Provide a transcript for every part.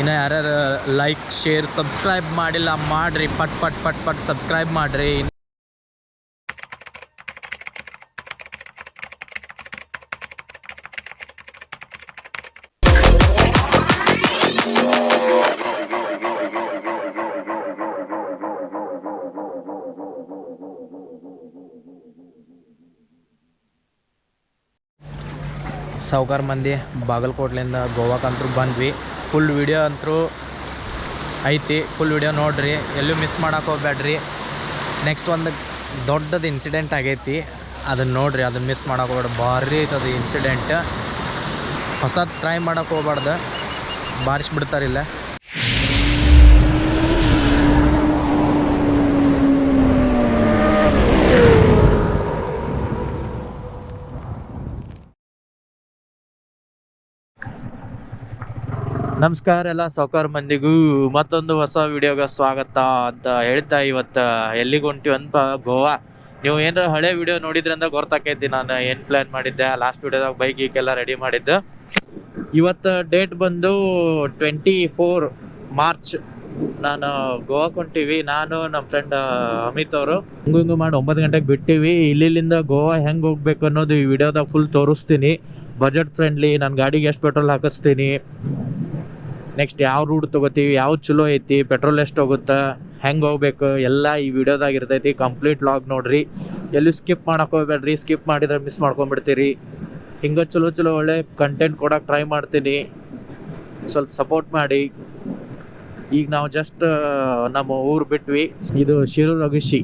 ಇನ್ನು ಯಾರ್ಯಾರು like share subscribe ಮಾಡಿಲ್ಲ, ಮಾಡಿರಿ. ಪಟ್ ಪಟ್ ಪಟ್ ಪಟ್ ಸಬ್ಸ್ಕ್ರೈಬ್ ಮಾಡಿರಿ. ಸಾವುಕಾರ ಮಂದಿ ಬಾಗಲಕೋಟ್ಲಿಂದ ಗೋವಾಕ್ಕಂತೂ ಬಂದ್ವಿ. ಫುಲ್ ವಿಡಿಯೋ ಅಂತೂ ಐತಿ. ಫುಲ್ ವಿಡಿಯೋ ನೋಡಿರಿ. ಎಲ್ಲೂ ಮಿಸ್ ಮಾಡೋಕೆ ಹೋಗ್ಬೇಡ್ರಿ. ನೆಕ್ಸ್ಟ್ ಒಂದು ದೊಡ್ಡದು ಇನ್ಸಿಡೆಂಟ್ ಆಗೈತಿ. ಅದನ್ನು ನೋಡಿರಿ. ಅದನ್ನು ಮಿಸ್ ಮಾಡೋಕೆ ಹೋಗ್ಬೇಡ ಭಾರಿ ಐತದು ಇನ್ಸಿಡೆಂಟ್ ಹೊಸದು ಟ್ರೈ ಮಾಡೋಕೆ ಹೋಗ್ಬಾರ್ದು. ಬಾರಿಸ್ಬಿಡ್ತಾರಿಲ್ಲ. ನಮಸ್ಕಾರ ಎಲ್ಲ ಸಾವುಕಾರ ಮಂದಿಗೂ ಮತ್ತೊಂದು ಹೊಸ ವಿಡಿಯೋಗೆ ಸ್ವಾಗತ ಅಂತ ಹೇಳ್ತಾ ಇವತ್ತು ಎಲ್ಲಿಗೆ ಹೊಂಟಿವಿ ಅಂತ ಗೋವಾ. ನೀವು ಏನಾರ ಹಳೆ ವಿಡಿಯೋ ನೋಡಿದ್ರಿಂದ ಗೊತ್ತಾಕೈತಿ, ನಾನು ಏನು ಪ್ಲ್ಯಾನ್ ಮಾಡಿದ್ದೆ ಲಾಸ್ಟ್ ವಿಡಿಯೋದಾಗ ಬೈಕ್ ಗೀಕೆಲ್ಲ ರೆಡಿ ಮಾಡಿದ್ದು. ಇವತ್ತು ಡೇಟ್ ಬಂದು ಟ್ವೆಂಟಿ ಫೋರ್ ಮಾರ್ಚ್. ನಾನು ಗೋವಾಕ್ ಹೊಂಟಿವಿ, ನಾನು ನಮ್ಮ ಫ್ರೆಂಡ್ ಅಮಿತ್ ಅವರು. ಹಿಂಗು ಹಿಂಗು ಮಾಡಿ ಒಂಬತ್ತು ಗಂಟೆಗೆ ಬಿಟ್ಟಿವಿ. ಇಲ್ಲಿಂದ ಗೋವಾ ಹೆಂಗೆ ಹೋಗ್ಬೇಕು ಅನ್ನೋದು ಈ ವಿಡಿಯೋದಾಗ ಫುಲ್ ತೋರಿಸ್ತೀನಿ. ಬಜೆಟ್ ಫ್ರೆಂಡ್ಲಿ ನನ್ನ ಗಾಡಿಗೆ ಎಷ್ಟು ಪೆಟ್ರೋಲ್ ಹಾಕಿಸ್ತೀನಿ. ನೆಕ್ಸ್ಟ್ ಯಾವ ರೂಟ್ ತೊಗೋತೀವಿ ಯಾವ್ದು ಚಲೋ ಐತಿ ಪೆಟ್ರೋಲ್ ಎಷ್ಟು ಹೋಗುತ್ತೆ, ಹೆಂಗೆ ಹೋಗ್ಬೇಕು, ಎಲ್ಲ ಈ ವಿಡಿಯೋದಾಗ ಇರ್ತೈತಿ ಕಂಪ್ಲೀಟ್ ಲಾಗ್ ನೋಡ್ರಿ. ಎಲ್ಲೂ ಸ್ಕಿಪ್ ಮಾಡಕ್ ಹೋಗ್ಬೇಡ್ರಿ. ಸ್ಕಿಪ್ ಮಾಡಿದ್ರೆ ಮಿಸ್ ಮಾಡ್ಕೊಂಡ್ಬಿಡ್ತೀರಿ. ಹಿಂಗೆ ಚಲೋ ಚಲೋ ಒಳ್ಳೆ ಕಂಟೆಂಟ್ ಕೊಡಕ್ಕೆ ಟ್ರೈ ಮಾಡ್ತೀನಿ. ಸ್ವಲ್ಪ ಸಪೋರ್ಟ್ ಮಾಡಿ. ಈಗ ನಾವು ಜಸ್ಟ್ ನಮ್ಮ ಊರು ಬಿಟ್ವಿ. ಇದು ಶಿರೂರ್ ಅಗಶಿ.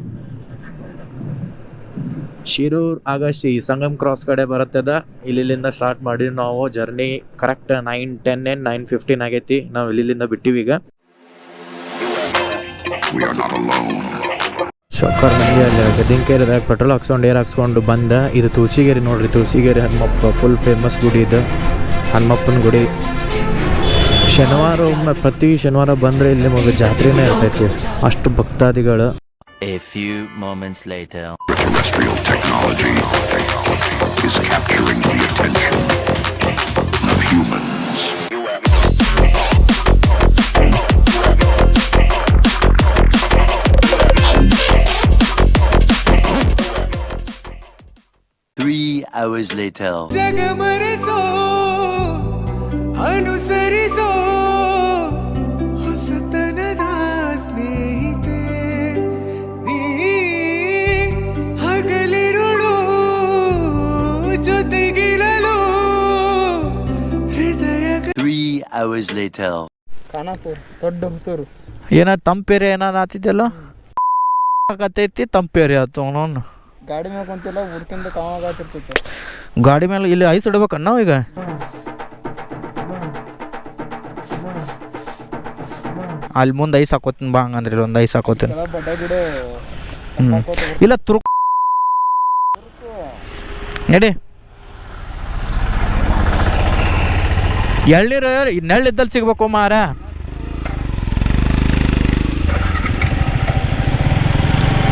ಶಿರೂರ್ ಅಗಶಿ ಸಂಗಮ್ ಕ್ರಾಸ್ ಕಡೆ ಬರುತ್ತದ. ಇಲ್ಲಿಂದ ಸ್ಟಾರ್ಟ್ ಮಾಡಿ ನಾವು ಜರ್ನಿ ಕರೆಕ್ಟ್ ನೈನ್ ಟೆನ್ ಏನ್ ನೈನ್ ಫಿಫ್ಟೀನ್ ಆಗೈತಿ. ನಾವು ಇಲ್ಲಿಂದ ಬಿಟ್ಟಿವಿ ಈಗ. We are not alone. ಸೊಕ್ಕರ್ ಮಂದಿ ಅಲ್ಲಿ ಗದ್ದಿಂಕೇರಿದಾಗ ಪೆಟ್ರೋಲ್ ಹಾಕ್ಸ್ಕೊಂಡು ಏರ್ ಹಾಕ್ಸ್ಕೊಂಡು ಬಂದ. ಇದು ತುಳಸಿಗೇರಿ ನೋಡ್ರಿ. ತುಳಸಿಗೇರಿ ಹನುಮಪ್ಪ ಫುಲ್ ಫೇಮಸ್ ಗುಡಿ ಇದು. ಹನುಮಪ್ಪನ ಗುಡಿ. ಶನಿವಾರ ಒಮ್ಮೆ ಪ್ರತಿ ಶನಿವಾರ ಬಂದರೆ ಇಲ್ಲಿ ಮಗ ಜಾತ್ರೆನೇ ಇರ್ತೈತಿ. ಅಷ್ಟು ಭಕ್ತಾದಿಗಳು. A few moments later. Terrestrial technology is capturing the attention of humans. Three hours later. ಜೊತೆಗಿರಲು ಹೃದಯ Three hours later. ಖಾನಾಪುರ್ ದೊಡ್ಡ ಹುಸೂರು. ಏನ ತಂಪೇರಿ ಏನಾರ ಆತಿದ್ದಲ್ಲ ಕತೈತಿ ತಂಪೇರಿ ಆತು ಅವನವನು ಗಾಡಿ ಮ್ಯಾಗ ಕುಂತಿಲ್ಲ ಹುಡ್ಕಿಂದ ಕಾವಾಗತ್ತಿರ್ತೈತೆ ಗಾಡಿ ಮೇಲೆ ಇಲ್ಲಿ ಐಸ್ ಇಡ್ಬೇಕನ್ನ ನಾವು ಈಗ? ಅಲ್ಲಿ ಮುಂದೆ ಐಸ್ ಹಾಕೋತೀನಿ ಬಾ ಹಂಗಂದ್ರೆ ಇಲ್ಲಿ ಒಂದು ಐಸ್ ಹಾಕೋತೀನಿ. ಕೆಳ ಬಡ್ಡ ಗಿಡ ಇಲ್ಲ ತುರು ನಡಿ. ಎಳ್ನೀರು ನೆಳ್ಳಿದ್ದಲ್ಲಿ ಸಿಗ್ಬೇಕು ಮಾರ.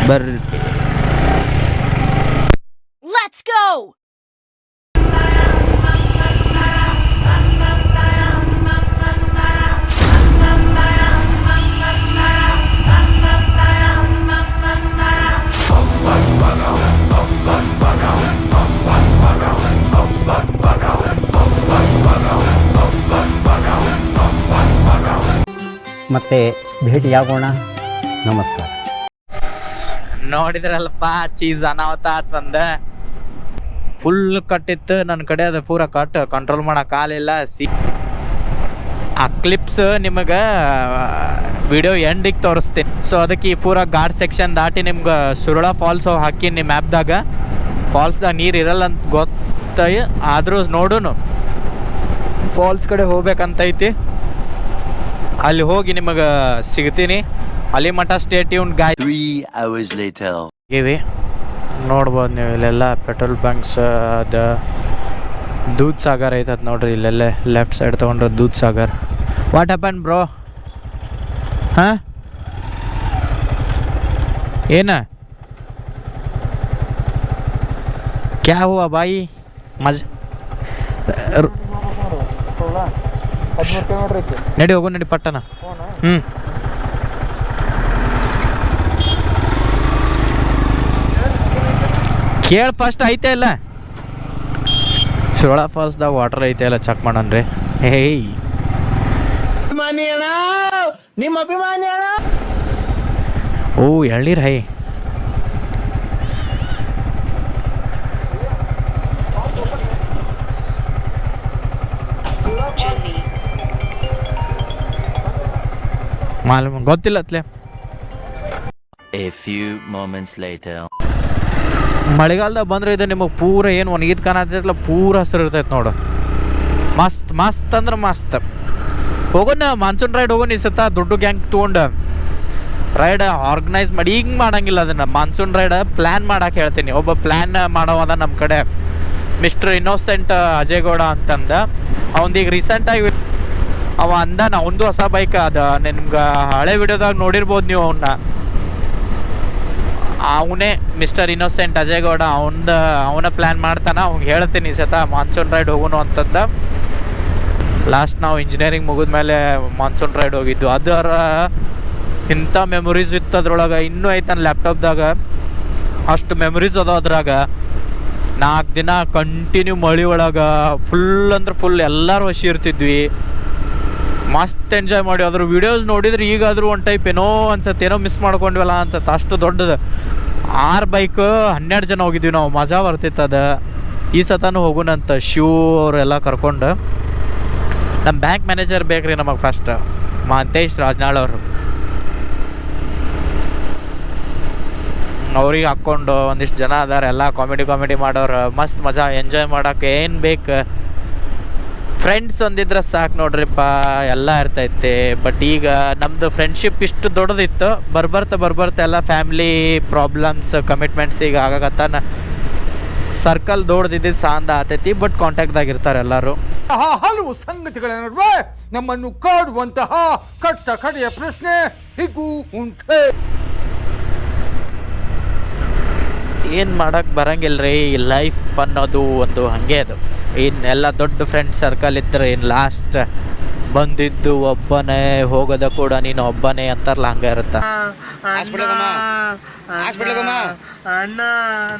ಬರ್ರಿ. ಮತ್ತೆ ಭೇಟಿಯಾಗೋಣ. ನಮಸ್ಕಾರ. ನೋಡಿದ್ರಲ್ಪ ಚೀಸ್ ಅನಾವತ ಆತಂದ. ಫುಲ್ ಕಟ್ಟಿತ್ತು ನನ್ನ ಕಡೆ ಅದು ಪೂರ ಕಟ್ ಕಂಟ್ರೋಲ್ ಮಾಡೋಕೆ ಆಗಲಿಲ್ಲ ಸಿ ಆ ಕ್ಲಿಪ್ಸ್ ನಿಮಗೆ ವಿಡಿಯೋ ಎಂಡಿಗೆ ತೋರಿಸ್ತೀನಿ. ಸೊ ಅದಕ್ಕೆ ಈ ಪೂರ ಘಾಟ್ ಸೆಕ್ಷನ್ ದಾಟಿ ನಿಮ್ಗೆ ಸುರುಳ ಫಾಲ್ಸ್ ಹಾಕಿ ನಿಮ್ಮ ಆ್ಯಪ್ದಾಗ ಫಾಲ್ಸ್ದಾಗ ನೀರು ಇರಲ್ಲ ಅಂತ ಗೊತ್ತ ಆದರೂ ನೋಡುನು. ಫಾಲ್ಸ್ ಕಡೆ ಹೋಗ್ಬೇಕಂತೈತಿ. ಅಲ್ಲಿ ಹೋಗಿ ನಿಮಗೆ ಸಿಗ್ತೀನಿ. ಅಲ್ಲಿ ಮಠ ಸ್ಟೇಟ್ ಇವ್ನ ಗಾಯ್ Three hours later. ಇವೆ ನೋಡ್ಬೋದು ನೀವು ಇಲ್ಲೆಲ್ಲ ಪೆಟ್ರೋಲ್ ಬಂಕ್ಸ್ ಅದು ದೂದ್ ಸಾಗರ್ ಐತದ ನೋಡ್ರಿ ಇಲ್ಲೆಲ್ಲ. ಲೆಫ್ಟ್ ಸೈಡ್ ತೊಗೊಂಡ್ರೆ Dudh Sagar. What happen bro ಹಾಂ? ಏನ? ಕ್ಯಾ ಹುआ ಬಾಯಿ? ಮಜ ಹದಿಮೂರು ಕಿಲೋಮೀಟ್ರ್ ಐತಿ. ನಡಿ ಹೋಗು ನಡಿ ಪಟ್ಟಣ. ಹ್ಞೂ ಕೇಳ ಫಸ್ಟ್ ಐತೆ ಇಲ್ಲ ಫಾಲ್ಸ್ ಫಾಲ್ಸ್ದಾಗ ವಾಟರ್ ಐತೆ ಇಲ್ಲ ಚೆಕ್ ಮಾಡೋಣ್ರಿ. ಹೇಯ್ ಓ ಎಳ್ನೀರು ಹೈ. ಮಾಲೂಮ್ ಗೊತ್ತಿಲ್ಲ ಎ ಫ್ಯೂ ಮೂಮೆಂಟ್ಸ್ ಮಳೆಗಾಲ್ದಾಗ ಮಳೆಗಾಲದಾಗ ಬಂದ್ರೆ ಇದು ನಿಮಗೆ ಪೂರ ಏನು ಒಣಗಿದ ಕಾಣತ್ತೈತಲ್ಲ ಪೂರ ಹಸಿರು ಇರ್ತೈತೆ ನೋಡು. ಮಸ್ತ್ ಮಸ್ತ್ ಅಂದ್ರೆ ಮಸ್ತ್. ಹೋಗೋಣ ಮಾನ್ಸೂನ್ ರೈಡ್ ಹೋಗೋಣ ಈ ಸತ ದೊಡ್ಡ ಗ್ಯಾಂಗ್ ತೊಗೊಂಡು. ರೈಡ್ ಆರ್ಗನೈಸ್ ಮಾಡಿ ಈಗ ಮಾಡಂಗಿಲ್ಲ ಅದನ್ನು. ಮಾನ್ಸೂನ್ ರೈಡ್ ಪ್ಲ್ಯಾನ್ ಮಾಡಕ್ಕೆ ಹೇಳ್ತೀನಿ. ಒಬ್ಬ ಪ್ಲ್ಯಾನ್ ಮಾಡೋವದ ನಮ್ಮ ಕಡೆ. ಮಿಸ್ಟರ್ ಇನ್ನೋಸೆಂಟ್ ಅಜಯ್ ಗೌಡ ಅಂತಂದ. ರೀಸೆಂಟ್ ರೀಸೆಂಟಾಗಿ ಅವ ಅಂದಾನ ಅವಂದು ಹೊಸ ಬೈಕ್ ಅದ. ನಿಮ್ಗೆ ಹಳೆ ವಿಡಿಯೋದಾಗ ನೋಡಿರ್ಬೋದು ನೀವು ಅವನ್ನ ಅವನೇ ಮಿಸ್ಟರ್ ಇನ್ನೋಸೆಂಟ್ ಅಜಯ್ ಗೌಡ ಅವನ ಅವನ ಪ್ಲ್ಯಾನ್ ಮಾಡ್ತಾನ. ಅವ್ನಿಗೆ ಹೇಳ್ತೀನಿ ಸತ ಮಾನ್ಸೂನ್ ರೈಡ್ ಹೋಗೋಣ ಅಂತಂದ ಲಾಸ್ಟ್ ನಾವು ಇಂಜಿನಿಯರಿಂಗ್ ಮುಗಿದ ಮೇಲೆ ಮಾನ್ಸೂನ್ ರೈಡ್ ಹೋಗಿದ್ದು ಅದರ ಇಂಥ ಮೆಮೊರೀಸ್ ಇತ್ತು ಅದ್ರೊಳಗೆ ಇನ್ನೂ ಐತೆ ನನ್ನ ಲ್ಯಾಪ್ಟಾಪ್ದಾಗ ಅಷ್ಟು ಮೆಮೊರೀಸ್ ಅದಾವ ಅದ್ರಾಗ. ನಾಲ್ಕು ದಿನ ಕಂಟಿನ್ಯೂ ಮಳೆ ಒಳಗೆ. ಫುಲ್ ಅಂದ್ರೆ ಫುಲ್ ಎಲ್ಲರೂ ಹಸಿ ಇರ್ತಿದ್ವಿ. ಮಸ್ತ್ ಎಂಜಾಯ್ ಮಾಡಿ. ಅದ್ರ ವಿಡಿಯೋಸ್ ನೋಡಿದ್ರೆ ಈಗಾದರೂ ಒಂದು ಟೈಪ್ ಏನೋ ಅನ್ಸತ್ತೆ. ಏನೋ ಮಿಸ್ ಮಾಡ್ಕೊಂಡ್ವಲ್ಲ ಅಂತ ಅಷ್ಟು ದೊಡ್ಡದು. ಆರು ಬೈಕ್ ಹನ್ನೆರಡು ಜನ ಹೋಗಿದ್ವಿ ನಾವು. ಮಜಾ ಬರ್ತಿತ್ತು ಅದು. ಈ ಸತನೂ ಹೋಗೋಣಂತ ಶಿವ್ ಅವರೆಲ್ಲ ಕರ್ಕೊಂಡು. ನಮ್ಮ ಬ್ಯಾಂಕ್ ಮ್ಯಾನೇಜರ್ ಬೇಕ್ರಿ ನಮಗೆ ಫಸ್ಟ್ ಮಾಂತೇಶ್ ರಾಜ್ನಾಳ್ ಅವರು. ಅವ್ರಿಗೆ ಹಾಕ್ಕೊಂಡು ಒಂದಿಷ್ಟು ಜನ ಅದಾರೆ. ಎಲ್ಲ ಕಾಮಿಡಿ ಕಾಮಿಡಿ ಮಾಡೋರು. ಮಸ್ತ್ ಮಜಾ. ಎಂಜಾಯ್ ಮಾಡೋಕೆ ಏನು ಬೇಕು? ಫ್ರೆಂಡ್ಸ್ ಒಂದಿದ್ರೆ ಸಾಕು ನೋಡ್ರಿಪ್ಪ, ಎಲ್ಲ ಇರ್ತೈತೆ ಬಟ್ ಈಗ ನಮ್ದು ಫ್ರೆಂಡ್ಶಿಪ್ ಇಷ್ಟು ದೊಡ್ಡದಿತ್ತು, ಬರ್ಬರ್ತ ಬರ್ಬರ್ತ ಎಲ್ಲ ಫ್ಯಾಮಿಲಿ ಪ್ರಾಬ್ಲಮ್ಸ್ ಕಮಿಟ್ಮೆಂಟ್ಸ್ ಈಗ ಆಗಾಗತ್ತ ಸರ್ಕಲ್ ದೊಡ್ಡದಿದ್ದು ಸಾಂದ ಆತೈತಿ ಬಟ್ ಕಾಂಟ್ಯಾಕ್ಟ್ದಾಗ ಇರ್ತಾರೆ ಎಲ್ಲರೂ. ಹಲವು ಸಂಗತಿಗಳ ನಡುವೆ ನಮ್ಮನ್ನು ಕಾಡುವಂತಹ ಕಟ್ಟ ಕಡೆಯ ಪ್ರಶ್ನೆ ಹೀಗೂ ಉಂಟೆ. ಏನು ಮಾಡೋಕ್ಕೆ ಬರಂಗಿಲ್ಲ ರೀ ಲೈಫ್ ಅನ್ನೋದು ಒಂದು ಹಾಗೆ ಅದು. ಇನ್ನೆಲ್ಲ ದೊಡ್ಡ ಫ್ರೆಂಡ್ ಸರ್ಕಲ್ ಇದ್ದರೆ ಇನ್ನು ಲಾಸ್ಟ್ ಬಂದಿದ್ದು ಒಬ್ಬನೇ ಹೋಗೋದ ಕೂಡ ನೀನು ಒಬ್ಬನೇ ಅಂತಾರಲ್ಲ ಹಂಗೆ ಇರುತ್ತ? ಅಣ್ಣ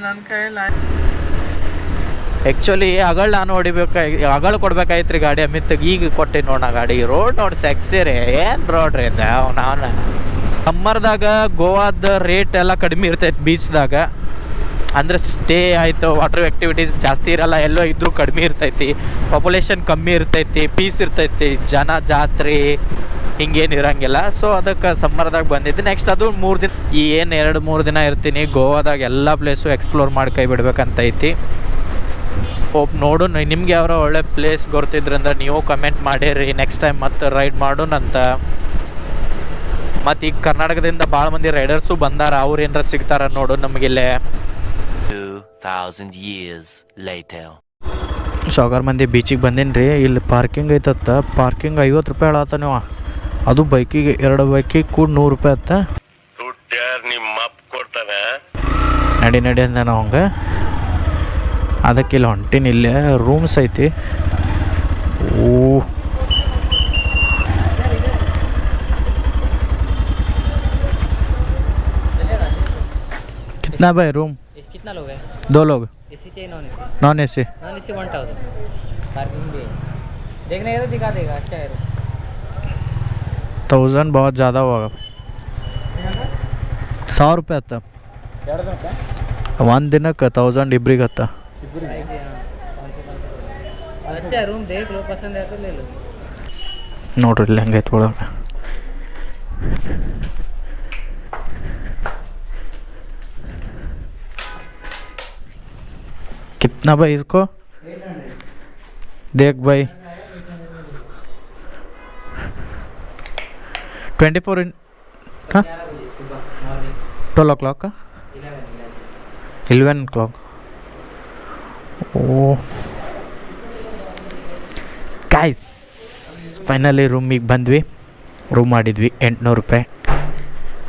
ನನ್ನ ಕೈಯಲ್ಲಿ ಆ್ಯಕ್ಚುಲಿ ಅಗಳ ನಾನು ಹೊಡಿಬೇಕಾಗಿ ಅಗಳ ಕೊಡ್ಬೇಕಾಯ್ತು ರೀ ಗಾಡಿ ಅಮಿತ್ ಈಗ ಕೊಟ್ಟಿ ನೋಡ ಗಾಡಿ. ರೋಡ್ ನೋಡಿ ಸೆಕ್ಸಿ ರೀ. ಏನು ರೋಡ್ ರೀ ಇದು? ನಾನು ಸಮ್ಮರ್ದಾಗ ಗೋವಾದ ರೇಟ್ ಎಲ್ಲ ಕಡಿಮೆ ಇರ್ತೈತೆ ಬೀಚ್ದಾಗ ಅಂದ್ರೆ ಸ್ಟೇ ಆಯಿತು ವಾಟರ್ ಆ್ಯಕ್ಟಿವಿಟೀಸ್ ಜಾಸ್ತಿ ಇರಲ್ಲ, ಎಲ್ಲೋ ಇದ್ದರೂ ಕಡಿಮೆ ಇರ್ತೈತಿ. ಪಾಪ್ಯುಲೇಷನ್ ಕಮ್ಮಿ ಇರ್ತೈತಿ ಪೀಸ್ ಇರ್ತೈತಿ, ಜನ, ಜಾತ್ರೆ ಹಿಂಗೇನು ಇರೋಂಗಿಲ್ಲ. ಸೊ ಅದಕ್ಕೆ ಸಮ್ಮರ್ದಾಗ ಬಂದಿದ್ದೆ. ನೆಕ್ಸ್ಟ್ ಅದು ಮೂರು ದಿನ, ಈ ಏನು ಎರಡು ಮೂರು ದಿನ ಇರ್ತೀನಿ, ಗೋವಾದಾಗ ಎಲ್ಲ ಪ್ಲೇಸು ಎಕ್ಸ್ಪ್ಲೋರ್ ಮಾಡಿ ಕೈ ಬಿಡ್ಬೇಕಂತೈತಿ. ಹೋಪ್ ನೋಡು ನಿಮ್ಗೆ ಯಾರೋ ಒಳ್ಳೆ ಪ್ಲೇಸ್ ಗೊತ್ತಿದ್ರಂದ್ರೆ ನೀವು ಕಮೆಂಟ್ ಮಾಡಿರಿ. ನೆಕ್ಸ್ಟ್ ಟೈಮ್ ಮತ್ತೆ ರೈಡ್ ಮಾಡೋಣಂತ ಮತ್ತು ಈಗ ಕರ್ನಾಟಕದಿಂದ ಭಾಳ ಮಂದಿ ರೈಡರ್ಸು ಬಂದಾರ. ಅವ್ರು ಏನಾರ ಸಿಗ್ತಾರ ನೋಡು ನಮಗಿಲ್ಲೇ. 2000 years later. ಸಾಗರ್ ಮಂದಿ ಬೀಚಿಗೆ ಬಂದೀನಿ ರೀ ಇಲ್ಲಿ ಪಾರ್ಕಿಂಗ್ ಐತತ್ತ ಪಾರ್ಕಿಂಗ್ ಐವತ್ತು ರೂಪಾಯಿ ಹೇಳತ್ತ ನೀವು ಅದು ಬೈಕಿಗೆ ಎರಡು ಬೈಕಿಗೆ ಕೂಡ ನೂರು ರೂಪಾಯಿ ಅತ್ತ ದುಡ್ಡು ಯಾರು ನಿಮ್ಮ ಅಪ್ಪ ಕೊಡ್ತಾನೆ ನಡಿ ನಡಿ ಅಂದೆ ನಾವು ಹಂಗೆ ಅದಕ್ಕೆ ಇಲ್ಲಿ ಹೊಂಟೀನಿ ಇಲ್ಲೇ ರೂಮ್ಸ್ ಐತಿ ಓ कितना भाई रूम कितना लोग है दो लोग एसी चाहिए non AC non AC non AC one thousand parking भी है देखने का तो दिखा देगा अच्छा है रूम ತೌಸಂಡ್ बहुत ज़्यादा होगा ಸಾವಿರ ರೂಪಾಯಿ ಆತ ಒಂದು ದಿನಕ್ಕೆ ತೌಸಂಡ್ ಇಬ್ರಿಗೆ ಆತ अच्छा है रूम देख लो पसंद है तो ले लो ನೋಡ್ರಿ ಇಲ್ಲಿ ಹೆಂಗೈತೆ ಒಳಗೆ कितना भाई इसको देख भाई ट्वेंटी फोर इन हाँ ट्वेल्व ओ क्लॉक का इलेवन क्लॉक ओ ಗಾಯ್ಸ್ ಫೈನಲಿ ರೂಮಿಗೆ ಬಂದ್ವಿ ರೂಮ್ ಮಾಡಿದ್ವಿ ಎಂಟುನೂರು ರೂಪಾಯಿ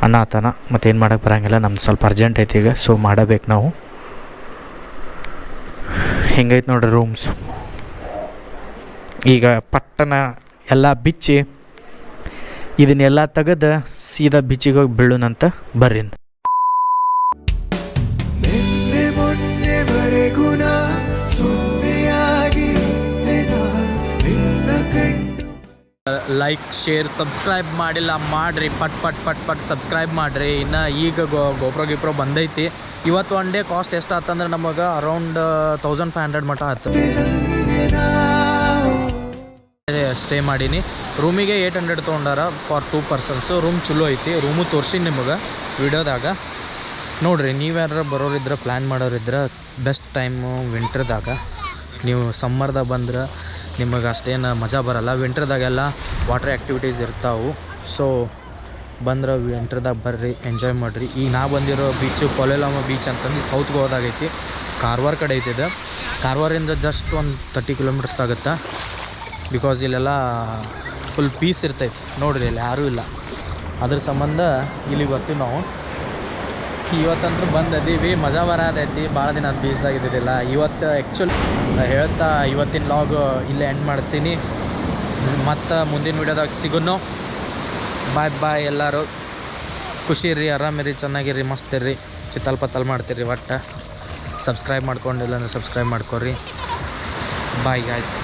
ಅನ್ನಾತನ ಮತ್ತೇನು ಮಾಡೋಕ್ಕೆ ಬರೋಂಗಿಲ್ಲ ನಮ್ದು ಸ್ವಲ್ಪ ಅರ್ಜೆಂಟ್ ಐತಿ ಈಗ ಸೊ ಮಾಡಬೇಕು ನಾವು ಹಿಂಗೈತೆ ನೋಡ್ರಿ ರೂಮ್ಸ್ ಈಗ ಪಟ್ಟನ ಎಲ್ಲ ಬಿಚ್ಚಿ ಇದನ್ನೆಲ್ಲ ತೆಗೆದು ಸೀದಾ ಬಿಚ್ಚಿಗೆ ಹೋಗಿ ಬೀಳೋಣಂತ ಬರ್ರಿ. ಲೈಕ್ ಶೇರ್ ಸಬ್ಸ್ಕ್ರೈಬ್ ಮಾಡಿಲ್ಲ, ಮಾಡಿರಿ, ಪಟ್ ಪಟ್ ಪಟ್ ಪಟ್ ಸಬ್ಸ್ಕ್ರೈಬ್ ಮಾಡಿರಿ. ಇನ್ನು ಈಗ ಗೋ ಗೋಪ್ರೋ ಗಿಪ್ರೋ ಬಂದೈತಿ. ಇವತ್ತು ಒನ್ ಡೇ ಕಾಸ್ಟ್ ಎಷ್ಟು ಆತಂದ್ರೆ ನಮಗೆ ಅರೌಂಡ್ ತೌಸಂಡ್ ಫೈವ್ ಹಂಡ್ರೆಡ್ ಮಟ ಆಯ್ತು ಸ್ಟೇ ಮಾಡೀನಿ. ರೂಮಿಗೆ ಏಯ್ಟ್ ಹಂಡ್ರೆಡ್ ತೊಗೊಂಡಾರ ಫಾರ್ ಟೂ ಪರ್ಸನ್ಸು ರೂಮ್ ಚಲೋ ಐತಿ. ರೂಮು ತೋರಿಸಿನಿ ನಿಮಗೆ ವಿಡಿಯೋದಾಗ. ನೋಡಿರಿ, ನೀವ್ಯಾರು ಬರೋರಿದ್ರೆ ಪ್ಲ್ಯಾನ್ ಮಾಡೋರಿದ್ರೆ ಬೆಸ್ಟ್ ಟೈಮು ವಿಂಟ್ರದಾಗ ನೀವು ಸಮ್ಮರ್ದಾಗ ಬಂದ್ರೆ ನಿಮಗೆ ಅಷ್ಟೇನು ಮಜಾ ಬರಲ್ಲ. ವಿಂಟ್ರದಾಗೆಲ್ಲ ವಾಟರ್ ಆ್ಯಕ್ಟಿವಿಟೀಸ್ ಇರ್ತಾವೆ. ಸೊ ಬಂದ್ರೆ ವಿಂಟ್ರದಾಗ ಬರ್ರಿ ಎಂಜಾಯ್ ಮಾಡಿರಿ. ಈಗ ನಾ ಬಂದಿರೋ ಬೀಚು ಕೊಲೆಲಾಮ ಬೀಚ್ ಅಂತಂದು ಸೌತ್ ಗೋವಾದಾಗ ಕಾರವಾರ ಕಡೆ ಐತಿದೆ ಕಾರವಾರಿಂದ ಜಸ್ಟ್ ಒಂದು ತರ್ಟಿ ಕಿಲೋಮೀಟರ್ಸ್ ಆಗುತ್ತೆ? ಬಿಕಾಸ್ ಇಲ್ಲೆಲ್ಲ ಫುಲ್ ಪೀಸ್ ಇರ್ತೈತಿ. ನೋಡ್ರಿ, ಇಲ್ಲಿ ಯಾರೂ ಇಲ್ಲ. ಅದ್ರ ಸಂಬಂಧ ಇಲ್ಲಿಗೆ ಬರ್ತೀವಿ ನಾವು. ಇವತ್ತಂತೂ ಬಂದದೀವಿ ಮಜಾ ಬರತೈತಿ ಭಾಳ ದಿನ ಅದು ಬೀಚ್ದಾಗ ಇದ್ದಿದ್ದಿಲ್ಲ ಇವತ್ತು ಆ್ಯಕ್ಚುಲಿ ಹೇಳ್ತಾ ಇವತ್ತಿನ ಲಾಗ್ ಇಲ್ಲೇ ಎಂಡ್ ಮಾಡ್ತೀನಿ. ಮತ್ತು ಮುಂದಿನ ವಿಡಿಯೋದಾಗ ಸಿಗೋನು. ಬಾಯ್ ಬಾಯ್ ಎಲ್ಲರೂ. ಖುಷಿ ಇರ್ರಿ ಆರಾಮಿರಿ ಚೆನ್ನಾಗಿರಿ ಮಸ್ತಿರ್ರಿ ಚಿತ್ತಲ್ ಪತ್ತಲ್ ಮಾಡ್ತೀರಿ ಒಟ್ಟು. ಸಬ್ಸ್ಕ್ರೈಬ್ ಮಾಡ್ಕೊಂಡಿಲ್ಲ ಅಂದ್ರೆ ಸಬ್ಸ್ಕ್ರೈಬ್ ಮಾಡ್ಕೊರಿ ಬಾಯ್ ಗಾಯ್ಸ್